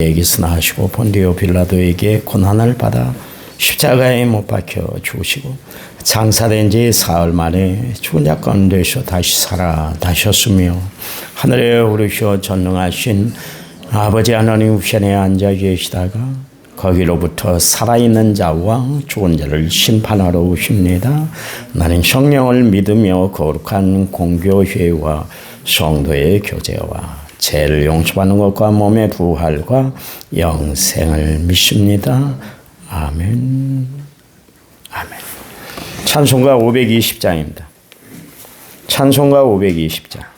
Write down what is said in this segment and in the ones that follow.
얘기스나 하시고 본디오 빌라도에게 고난을 받아 십자가에 못 박혀 죽으시고 장사된 지 사흘 만에 죽은 자 가운데서 다시 살아 나셨으며 하늘에 오르셔 전능하신 아버지 하나님 우편에 앉아 계시다가 거기로부터 살아있는 자와 죽은 자를 심판하러 오십니다. 나는 성령을 믿으며 거룩한 공교회와 성도의 교제와 죄를 용서받는 것과 몸의 부활과 영생을 믿습니다. 아멘. 아멘. 찬송가 520장입니다. 찬송가 520장.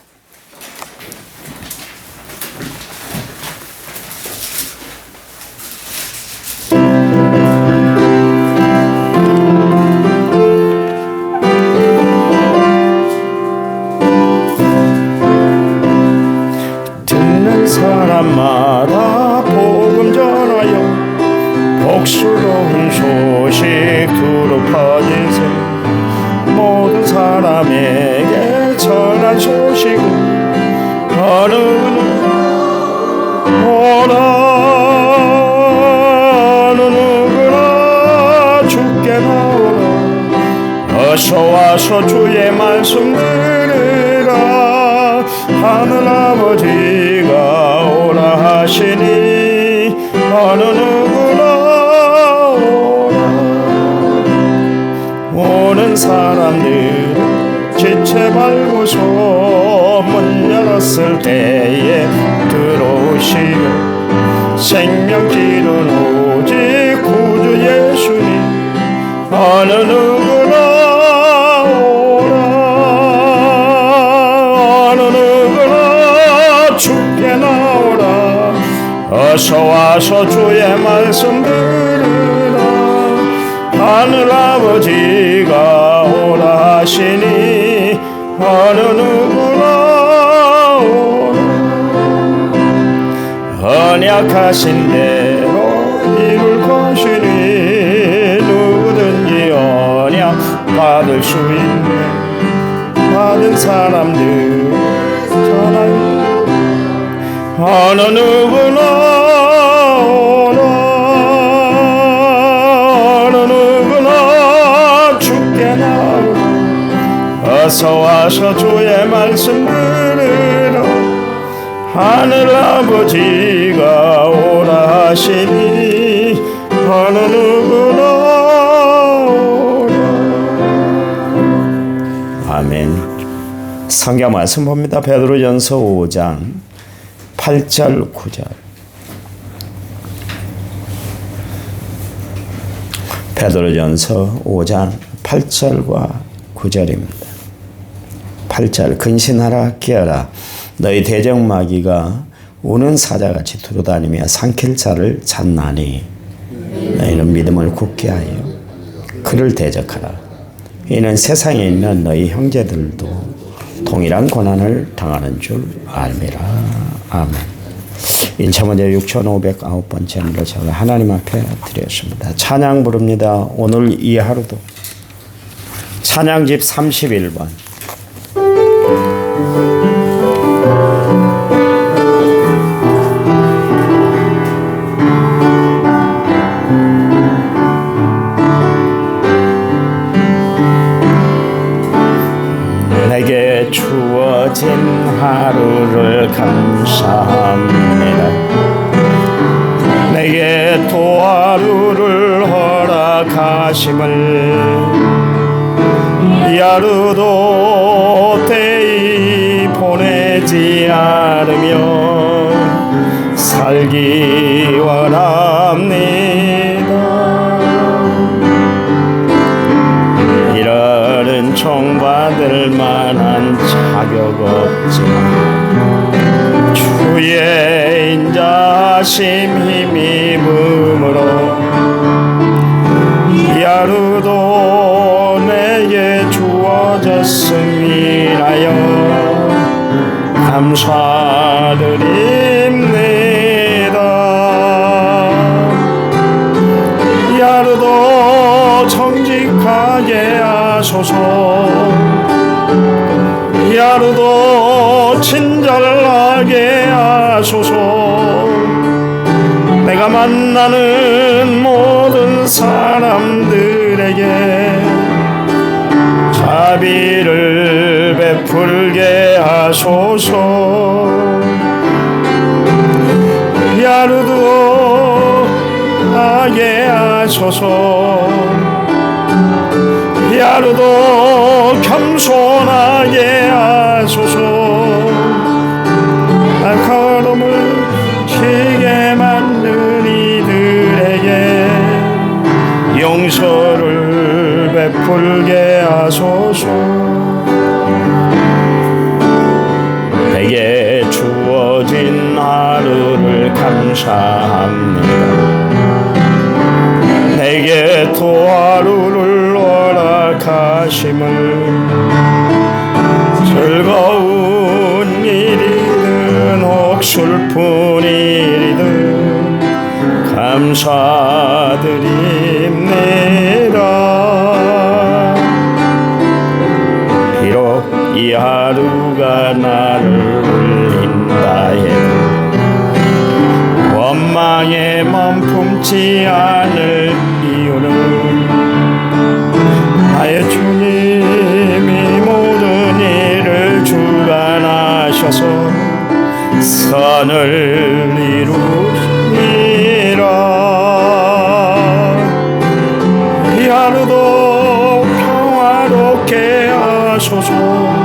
말고서 문 열었을 때에 들어오시고 생명길은 오직 구주 예수님. 어느 누구나 오라. 어느 누구나 죽게 나오라. 어서 와서 주의 말씀 들으라. 하늘 아버지가 오라 하시니 어느 누구나 언약하신 대로 이룰 것이니 누구든지 언약 받을 수 있네. 받은 사람들 전하여 어느 누구나 와서 주의 말씀 들으라 하늘 아버지가 오라 하시니 어느 누구나 아멘. 성경 말씀 봅니다. 베드로전서 5장 8절 9절. 베드로전서 5장 8절과 9절입니다. 8절 근신하라 깨어라. 너희 대적마귀가 우는 사자같이 두루다니며 삼킬 자를 찾나니. 너희는 믿음을 굳게 하여 그를 대적하라. 이는 세상에 있는 너희 형제들도 동일한 고난을 당하는 줄 알미라. 아멘. 인천문제 6509번째 일로 제가 하나님 앞에 드렸습니다. 찬양 부릅니다. 오늘 이 하루도 찬양집 31번 만한 자격 없지만 주의 인자심 힘입음으로 이 하루도 내게 주어졌음이라여 감사드립 만나는 모든 사람들에게 자비를 베풀게 하소서. 야루도 하게 하소서. 야루도 겸손하게 하소서 베풀게 하소서. 내게 주어진 하루를 감사합니다. 내게 또 하루를 허락하심을 즐거운 일이든 혹 슬픈 일이든 감사드립니다 하루가 나를 울린다 해도 원망의 맘 품지 않을 이유는 나의 주님이 모든 일을 주관하셔서 선을 이루시니라 이 하루도 평화롭게 하소서. 이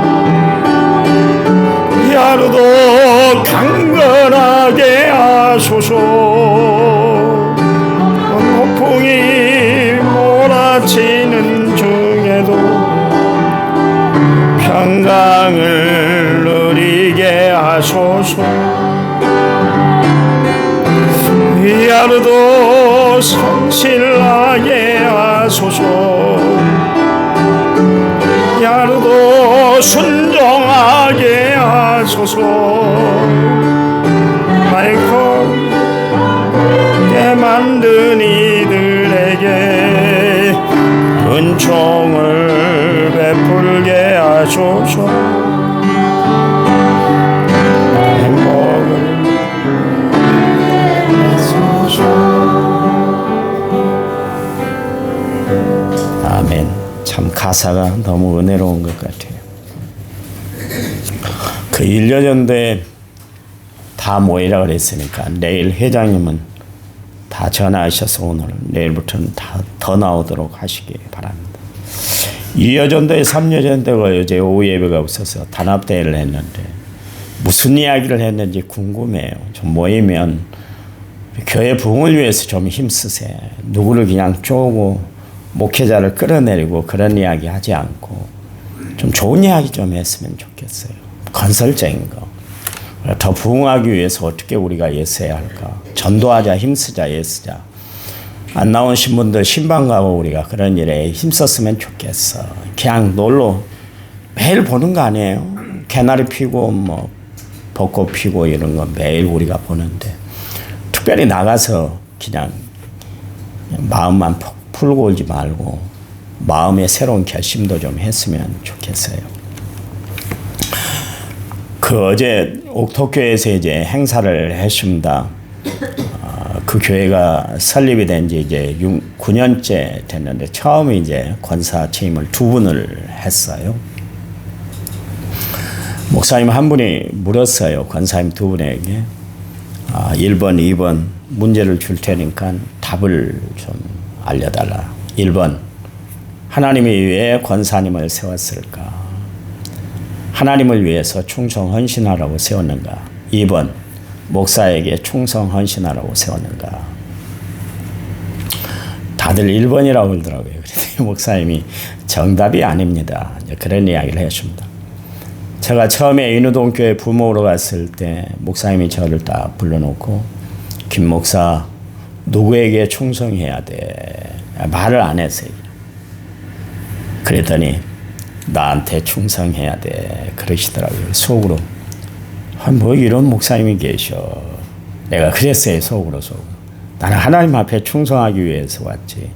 하루도 강건하게 하소서. 폭풍이 몰아치는 중에도 평강을 누리게 하소서. 이 하루도 성실하게 하소서. 이 하루도 순종하게 하소서 나의 걷게 만든 이들에게 은총을 베풀게 하소서. 참 가사가 너무 은혜로운 것 같아요. 그 1년 전에 다 모이라 그랬으니까 내일 회장님은 다 전화하셔서 오늘 내일부터는 다 더 나오도록 하시기 바랍니다. 2여 전도에 3여 전도가 어제 오후 예배가 없어서 단합대회를 했는데 무슨 이야기를 했는지 궁금해요. 좀 모이면 교회 부흥을 위해서 좀 힘쓰세요. 누구를 그냥 쪼고 목회자를 끌어내리고 그런 이야기 하지 않고 좀 좋은 이야기 좀 했으면 좋겠어요. 건설적인 거. 더 부흥하기 위해서 어떻게 우리가 애써야 할까? 전도하자, 힘쓰자, 애쓰자. 안 나오신 분들 신방 가고 우리가 그런 일에 힘썼으면 좋겠어. 그냥 놀러 매일 보는 거 아니에요? 개나리 피고 뭐 벚꽃 피고 이런 거 매일 우리가 보는데 특별히 나가서 그냥 마음만 푹 풀고 오지 말고 마음의 새로운 결심도 좀 했으면 좋겠어요. 그 어제 옥토교에서 이제 행사를 했습니다. 어, 그 교회가 설립이 된 지 이제 6, 9년째 됐는데 처음 이제 권사 취임을 두 분을 했어요. 목사님 한 분이 물었어요. 권사님 두 분에게. 아, 1번, 2번 문제를 줄 테니까 답을 좀 알려달라. 1번. 하나님이 왜 권사님을 세웠을까? 하나님을 위해서 충성 헌신하라고 세웠는가? 2번. 목사에게 충성 헌신하라고 세웠는가? 다들 1번이라고 그러더라고요. 그래서 목사님이 정답이 아닙니다. 그런 이야기를 해줍니다. 제가 처음에 인우동 교회 부모로 갔을 때 목사님이 저를 딱 불러놓고 김 목사 누구에게 충성해야 돼 말을 안 했어요. 그랬더니 나한테 충성해야 돼 그러시더라고요. 속으로 아, 뭐 이런 목사님이 계셔. 내가 그랬어요 속으로 속으로. 나는 하나님 앞에 충성하기 위해서 왔지.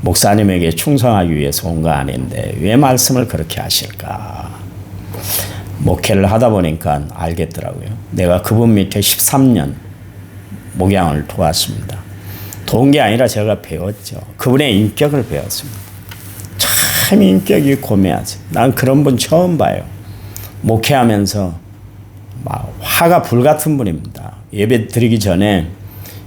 목사님에게 충성하기 위해서 온 거 아닌데 왜 말씀을 그렇게 하실까? 목회를 하다 보니까 알겠더라고요. 내가 그분 밑에 13년 목양을 도왔습니다. 도운 게 아니라 제가 배웠죠. 그분의 인격을 배웠습니다. 참 인격이 고매하죠. 난 그런 분 처음 봐요. 목회하면서 막 화가 불같은 분입니다. 예배 드리기 전에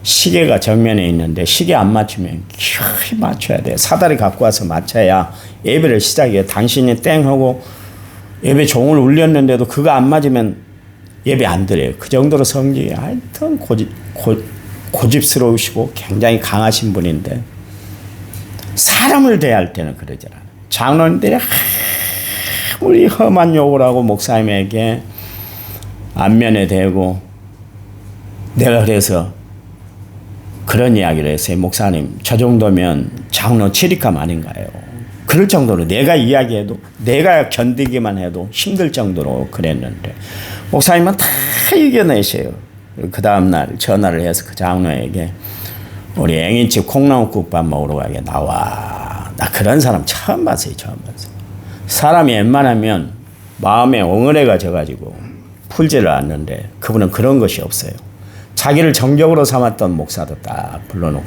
시계가 정면에 있는데 시계 안 맞추면 기어이 맞춰야 돼요. 사다리 갖고 와서 맞춰야 예배를 시작해요. 당신이 땡 하고 예배 종을 울렸는데도 그거 안 맞으면 예배 안 드려요. 그 정도로 성질이 하여튼 고집, 고, 고집스러우시고 굉장히 강하신 분인데 사람을 대할 때는 그러질 않아요. 장로님들이 아무리 험한 욕을 하고 목사님에게 안면에 대고 내가 그래서 그런 이야기를 했어요. 목사님, 저 정도면 장로 치리감 아닌가요? 그럴 정도로 내가 이야기해도 내가 견디기만 해도 힘들 정도로 그랬는데 목사님은 다 이겨내셔요. 그 다음날 전화를 해서 그 장로에게 우리 앵인집 콩나물국밥 먹으러 가게 나와. 나 그런 사람 처음 봤어요. 처음 봤어요. 사람이 웬만하면 마음에 옹을해가 져가지고 풀지를 않는데 그분은 그런 것이 없어요. 자기를 정적으로 삼았던 목사도 딱 불러놓고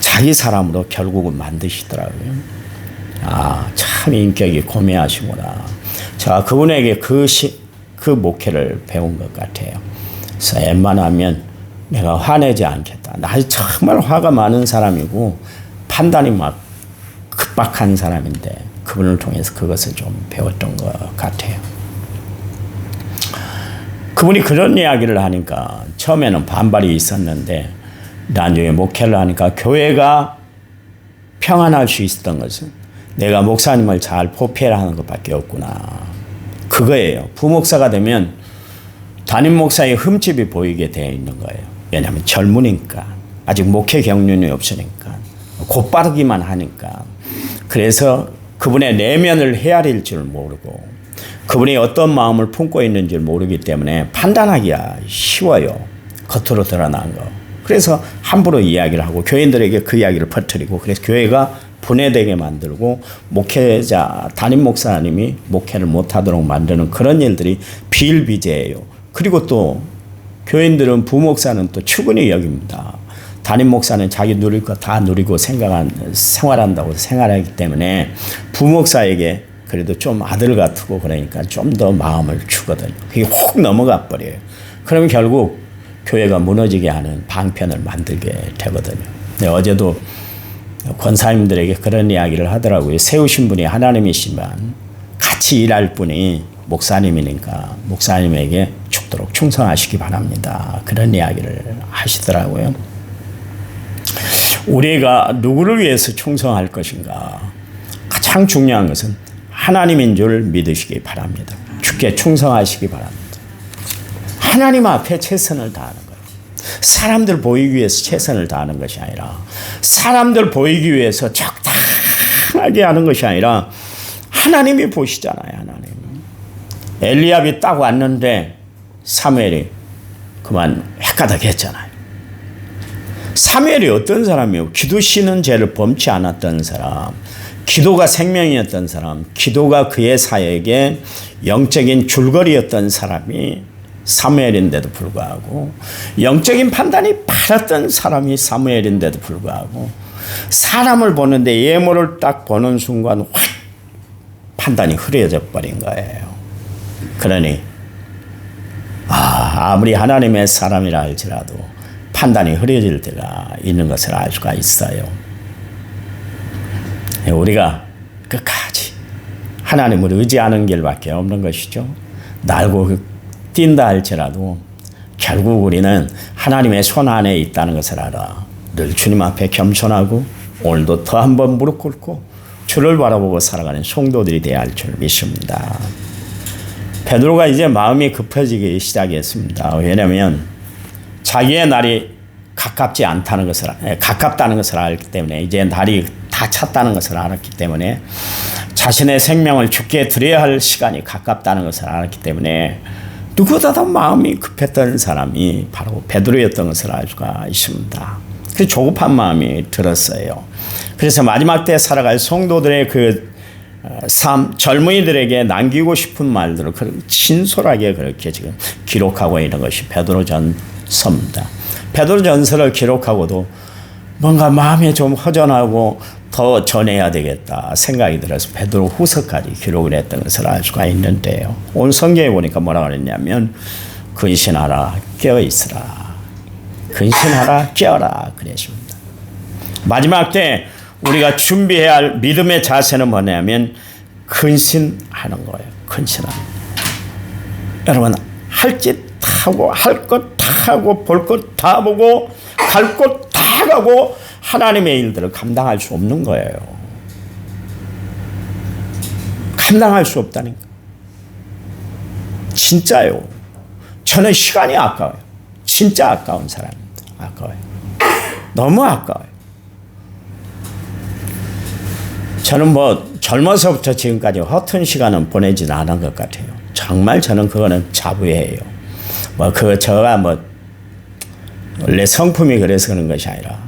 자기 사람으로 결국은 만드시더라고요. 아, 참 인격이 고매하시구나. 자, 그분에게 그 시, 그 목회를 배운 것 같아요. 그래서 웬만하면 내가 화내지 않겠다. 나 정말 화가 많은 사람이고 판단이 막 급박한 사람인데 그분을 통해서 그것을 좀 배웠던 것 같아요. 그분이 그런 이야기를 하니까 처음에는 반발이 있었는데 나중에 목회를 하니까 교회가 평안할 수 있었던 것은 내가 목사님을 잘 포피하는 것밖에 없구나. 그거예요. 부목사가 되면 담임 목사의 흠집이 보이게 되어 있는 거예요. 왜냐하면 젊으니까 아직 목회 경륜이 없으니까 곧바르기만 하니까 그래서 그분의 내면을 헤아릴 줄 모르고 그분이 어떤 마음을 품고 있는지 모르기 때문에 판단하기가 쉬워요. 겉으로 드러난 거. 그래서 함부로 이야기를 하고 교인들에게 그 이야기를 퍼뜨리고 그래서 교회가 분해되게 만들고 목회자 담임 목사님이 목회를 못하도록 만드는 그런 일들이 비일비재예요. 그리고 또 교인들은 부목사는 또 추근히 여깁니다. 담임 목사는 자기 누릴 거 다 누리고 생각한 생활한다고 생활하기 때문에 부목사에게 그래도 좀 아들 같고 그러니까 좀 더 마음을 주거든요. 그게 혹 넘어가 버려요. 그러면 결국 교회가 무너지게 하는 방편을 만들게 되거든요. 네, 어제도 권사님들에게 그런 이야기를 하더라고요. 세우신 분이 하나님이시만 같이 일할 분이 목사님이니까 목사님에게 죽도록 충성하시기 바랍니다. 그런 이야기를 하시더라고요. 우리가 누구를 위해서 충성할 것인가? 가장 중요한 것은 하나님인 줄 믿으시기 바랍니다. 주께 충성하시기 바랍니다. 하나님 앞에 최선을 다하는 거예요. 사람들 보이기 위해서 최선을 다하는 것이 아니라 사람들 보이기 위해서 적당하게 하는 것이 아니라 하나님이 보시잖아요. 하나님. 엘리압이 딱 왔는데 사무엘이 그만 헷가닥 했잖아요. 사무엘이 어떤 사람이요? 기도 쉬는 죄를 범치 않았던 사람, 기도가 생명이었던 사람, 기도가 그의 사역에 영적인 줄거리였던 사람이 사무엘인데도 불구하고 영적인 판단이 바랐던 사람이 사무엘인데도 불구하고 사람을 보는데 예모를 딱 보는 순간 확 판단이 흐려져 버린 거예요. 그러니 아, 아무리 하나님의 사람이라 할지라도 판단이 흐려질 때가 있는 것을 알 수가 있어요. 우리가 끝까지 하나님을 의지하는 길밖에 없는 것이죠. 날고 뛴다 할지라도 결국 우리는 하나님의 손 안에 있다는 것을 알아. 늘 주님 앞에 겸손하고 오늘도 더 한번 무릎 꿇고 주를 바라보고 살아가는 성도들이 되어야 할 줄 믿습니다. 베드로가 이제 마음이 급해지기 시작했습니다. 왜냐하면 자기의 날이 가깝지 않다는 것을 가깝다는 것을 알기 때문에 이제 날이 다 찼다는 것을 알았기 때문에 자신의 생명을 죽게 드려야 할 시간이 가깝다는 것을 알았기 때문에 누구보다도 마음이 급했던 사람이 바로 베드로였던 것을 알 수가 있습니다. 그 조급한 마음이 들었어요. 그래서 마지막 때 살아갈 성도들의 그 삶, 젊은이들에게 남기고 싶은 말들을 진솔하게 그렇게 지금 기록하고 있는 것이 베드로전 서입니다. 베드로 전서를 기록하고도 뭔가 마음이 좀 허전하고 더 전해야 되겠다 생각이 들어서 베드로 후서까지 기록을 했던 것을 알 수가 있는데요. 오늘 성경에 보니까 뭐라 그랬냐면 근신하라 깨어 있으라. 근신하라 깨어라 그랬습니다. 마지막 때 우리가 준비해야 할 믿음의 자세는 뭐냐면 근신하는 거예요. 근신하는. 여러분 할 짓 하고 할 것 다 하고 볼 것 다 보고 갈곳다 가고 하나님의 일들을 감당할 수 없는 거예요. 감당할 수 없다니까. 진짜요. 저는 시간이 아까워요. 진짜 아까운 사람입니다. 아까워요. 너무 아까워요. 저는 뭐 젊어서부터 지금까지 허튼 시간은 보내진 않은 것 같아요. 정말 저는 그거는 자부해요. 뭐 그 저가 뭐 원래 성품이 그래서 그런 것이 아니라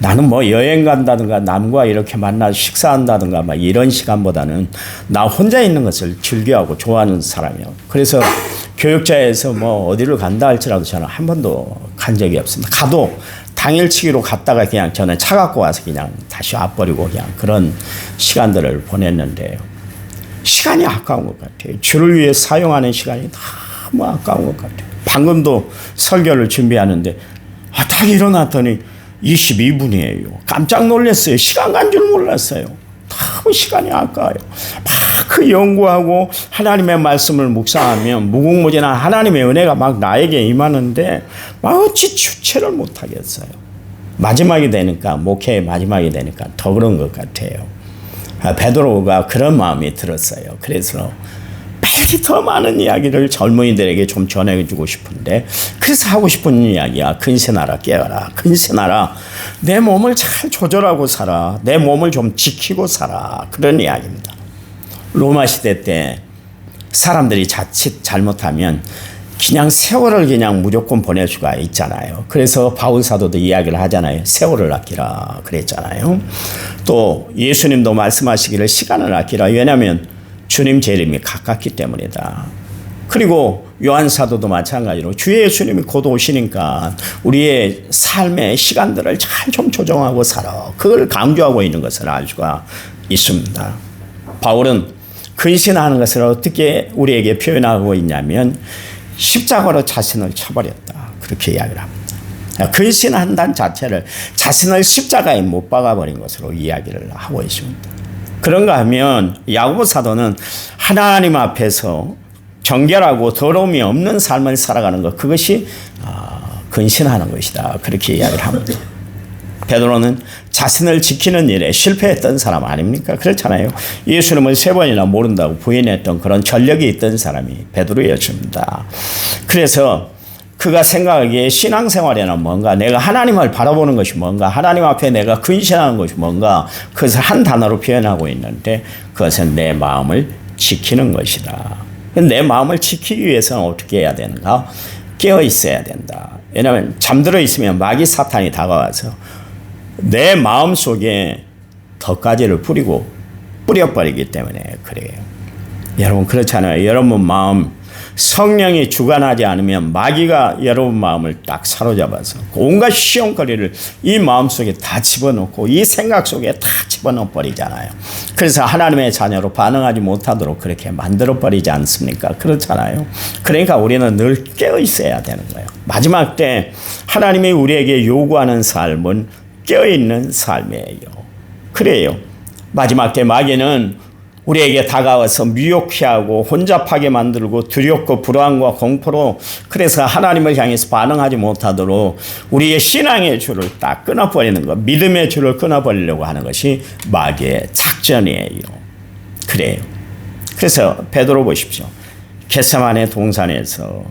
나는 뭐 여행 간다든가 남과 이렇게 만나 식사한다든가 막 이런 시간보다는 나 혼자 있는 것을 즐겨하고 좋아하는 사람이에요. 그래서 교육자에서 뭐 어디를 간다 할지라도 저는 한 번도 간 적이 없습니다. 가도 당일치기로 갔다가 그냥 저는 차 갖고 와서 그냥 다시 와버리고 그냥 그런 시간들을 보냈는데요. 시간이 아까운 것 같아요. 주를 위해 사용하는 시간이 너무 아까운 것 같아요. 방금도 설교를 준비하는데 아, 딱 일어났더니 22분이에요. 깜짝 놀랐어요. 시간 간 줄 몰랐어요. 너무 시간이 아까워요. 막 그 연구하고 하나님의 말씀을 묵상하면 무궁무진한 하나님의 은혜가 막 나에게 임하는데 막 어찌 주체를 못하겠어요. 마지막이 되니까 목회의 마지막이 되니까 더 그런 것 같아요. 아, 베드로가 그런 마음이 들었어요. 그래서 빨리 더 많은 이야기를 젊은이들에게 좀 전해주고 싶은데 그래서 하고 싶은 이야기야. 근신하라 깨어라. 근신하라. 내 몸을 잘 조절하고 살아. 내 몸을 좀 지키고 살아. 그런 이야기입니다. 로마 시대 때 사람들이 자칫 잘못하면 그냥 세월을 그냥 무조건 보낼 수가 있잖아요. 그래서 바울 사도도 이야기를 하잖아요. 세월을 아끼라 그랬잖아요. 또 예수님도 말씀하시기를 시간을 아끼라. 왜냐하면 주님 재림이 가깝기 때문이다. 그리고 요한 사도도 마찬가지로 주 예수님이 곧 오시니까 우리의 삶의 시간들을 잘 좀 조정하고 살아. 그걸 강조하고 있는 것을 알 수가 있습니다. 바울은 근신하는 것을 어떻게 우리에게 표현하고 있냐면 십자가로 자신을 쳐버렸다. 그렇게 이야기를 합니다. 근신한다는 자체를 자신을 십자가에 못 박아버린 것으로 이야기를 하고 있습니다. 그런가 하면 야고보 사도는 하나님 앞에서 정결하고 더러움이 없는 삶을 살아가는 것 그것이 아, 근신하는 것이다. 그렇게 이야기를 합니다. 베드로는 자신을 지키는 일에 실패했던 사람 아닙니까? 그렇잖아요. 예수님을 세 번이나 모른다고 부인했던 그런 전력이 있던 사람이 베드로였습니다. 그래서 그가 생각하기에 신앙생활에는 뭔가 내가 하나님을 바라보는 것이 뭔가 하나님 앞에 내가 근신하는 것이 뭔가 그것을 한 단어로 표현하고 있는데 그것은 내 마음을 지키는 것이다. 내 마음을 지키기 위해서는 어떻게 해야 되는가? 깨어 있어야 된다. 왜냐하면 잠들어 있으면 마귀 사탄이 다가와서 내 마음 속에 덧가지를 뿌리고 뿌려버리기 때문에 그래요. 여러분 그렇잖아요. 여러분 마음 성령이 주관하지 않으면 마귀가 여러분 마음을 딱 사로잡아서 온갖 시험거리를 이 마음 속에 다 집어넣고 이 생각 속에 다 집어넣어 버리잖아요. 그래서 하나님의 자녀로 반응하지 못하도록 그렇게 만들어 버리지 않습니까? 그렇잖아요. 그러니까 우리는 늘 깨어 있어야 되는 거예요. 마지막 때 하나님이 우리에게 요구하는 삶은 깨어 있는 삶이에요. 그래요. 마지막 때 마귀는 우리에게 다가와서 미혹해 하고 혼잡하게 만들고 두렵고 불안과 공포로 그래서 하나님을 향해서 반응하지 못하도록 우리의 신앙의 줄을 딱 끊어버리는 것, 믿음의 줄을 끊어버리려고 하는 것이 마귀의 작전이에요. 그래요. 그래서 베드로 보십시오. 겟세만의 동산에서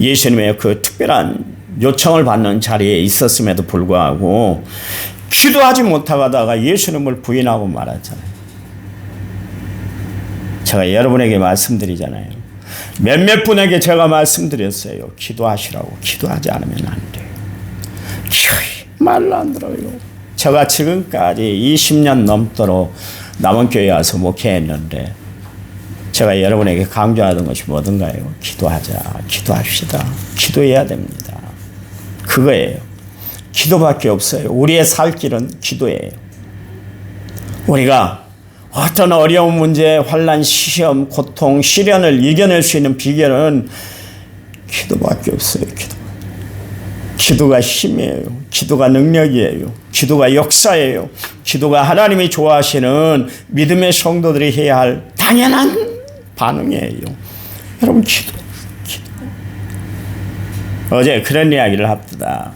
예수님의 그 특별한 요청을 받는 자리에 있었음에도 불구하고 기도하지 못하다가 예수님을 부인하고 말았잖아요. 제가 여러분에게 말씀드리잖아요. 몇몇 분에게 제가 말씀드렸어요. 기도하시라고. 기도하지 않으면 안 돼요. 말로 안 들어요. 제가 지금까지 20년 넘도록 남원교회 와서 목회했는데 제가 여러분에게 강조하던 것이 뭐든가요? 기도하자. 기도합시다. 기도해야 됩니다. 그거예요. 기도밖에 없어요. 우리의 살 길은 기도예요. 우리가 어떤 어려운 문제, 환란, 시험, 고통, 시련을 이겨낼 수 있는 비결은 기도밖에 없어요. 기도. 기도가 힘이에요. 기도가 능력이에요. 기도가 역사예요. 기도가 하나님이 좋아하시는 믿음의 성도들이 해야 할 당연한 반응이에요. 여러분 기도, 기도. 어제 그런 이야기를 합니다.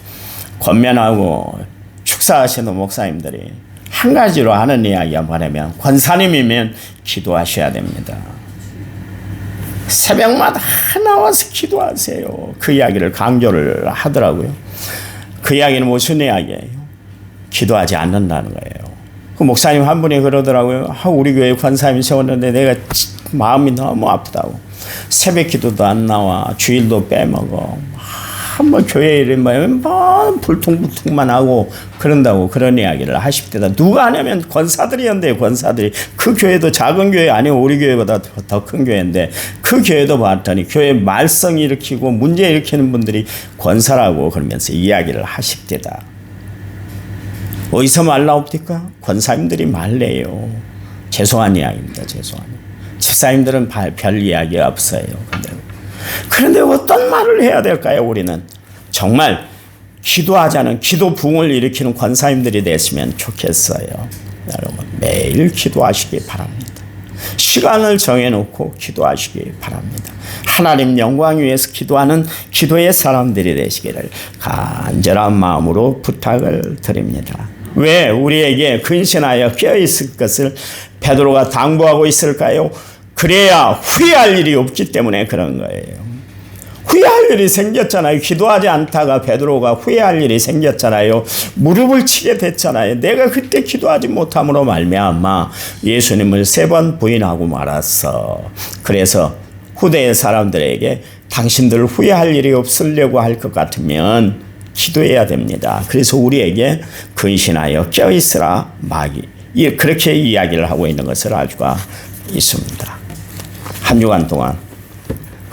권면하고 축사하시는 목사님들이 한 가지로 하는 이야기가 뭐냐면 권사님이면 기도하셔야 됩니다. 새벽마다 나와서 기도하세요. 그 이야기를 강조를 하더라고요. 그 이야기는 무슨 이야기예요? 기도하지 않는다는 거예요. 그 목사님 한 분이 그러더라고요. 아, 우리 교회 권사님이 세웠는데 내가 마음이 너무 아프다고. 새벽 기도도 안 나와. 주일도 빼먹어. 한번 교회 이름만 뭐 불퉁불퉁만 하고 그런다고 그런 이야기를 하십니다. 누가 하냐면 권사들이었는데 권사들이 그 교회도 작은 교회 아니고 우리 교회보다 더 큰 교회인데 그 교회도 봤더니 교회 말썽 일으키고 문제 일으키는 분들이 권사라고 그러면서 이야기를 하십니다. 어디서 말 나옵니까? 권사님들이 말래요. 죄송한 이야기입니다. 죄송한. 집사님들은 별 이야기 없어요. 근데 그런데 어떤 말을 해야 될까요? 우리는 정말 기도하자는 기도 붕을 일으키는 권사님들이 됐으면 좋겠어요. 여러분 매일 기도하시기 바랍니다. 시간을 정해놓고 기도하시기 바랍니다. 하나님 영광 위해서 기도하는 기도의 사람들이 되시기를 간절한 마음으로 부탁을 드립니다. 왜 우리에게 근신하여 껴 있을 것을 베드로가 당부하고 있을까요? 그래야 후회할 일이 없기 때문에 그런 거예요. 일이 생겼잖아요. 기도하지 않다가 베드로가 후회할 일이 생겼잖아요. 무릎을 치게 됐잖아요. 내가 그때 기도하지 못함으로 말미암아 예수님을 세 번 부인하고 말았어. 그래서 후대의 사람들에게 당신들 후회할 일이 없으려고 할 것 같으면 기도해야 됩니다. 그래서 우리에게 근신하여 껴있으라 마귀. 그렇게 이야기를 하고 있는 것을 알 수가 있습니다. 한 주간 동안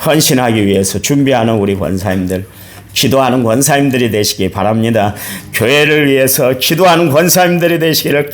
헌신하기 위해서 준비하는 우리 권사님들, 기도하는 권사님들이 되시기 바랍니다. 교회를 위해서 기도하는 권사님들이 되시기를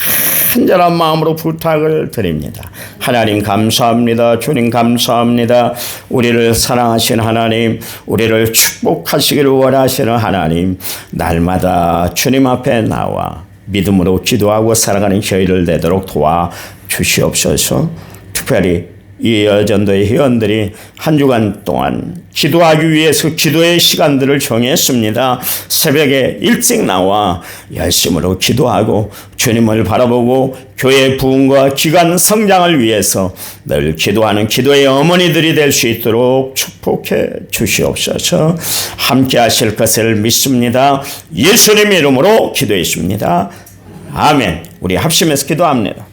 간절한 마음으로 부탁을 드립니다. 하나님 감사합니다. 주님 감사합니다. 우리를 사랑하신 하나님, 우리를 축복하시기를 원하시는 하나님, 날마다 주님 앞에 나와 믿음으로 기도하고 살아가는 저희를 되도록 도와 주시옵소서. 특별히 이 여전도의 회원들이 한 주간 동안 기도하기 위해서 기도의 시간들을 정했습니다. 새벽에 일찍 나와 열심으로 기도하고 주님을 바라보고 교회 부흥과 기관 성장을 위해서 늘 기도하는 기도의 어머니들이 될 수 있도록 축복해 주시옵소서. 함께 하실 것을 믿습니다. 예수님의 이름으로 기도했습니다. 아멘. 우리 합심해서 기도합니다.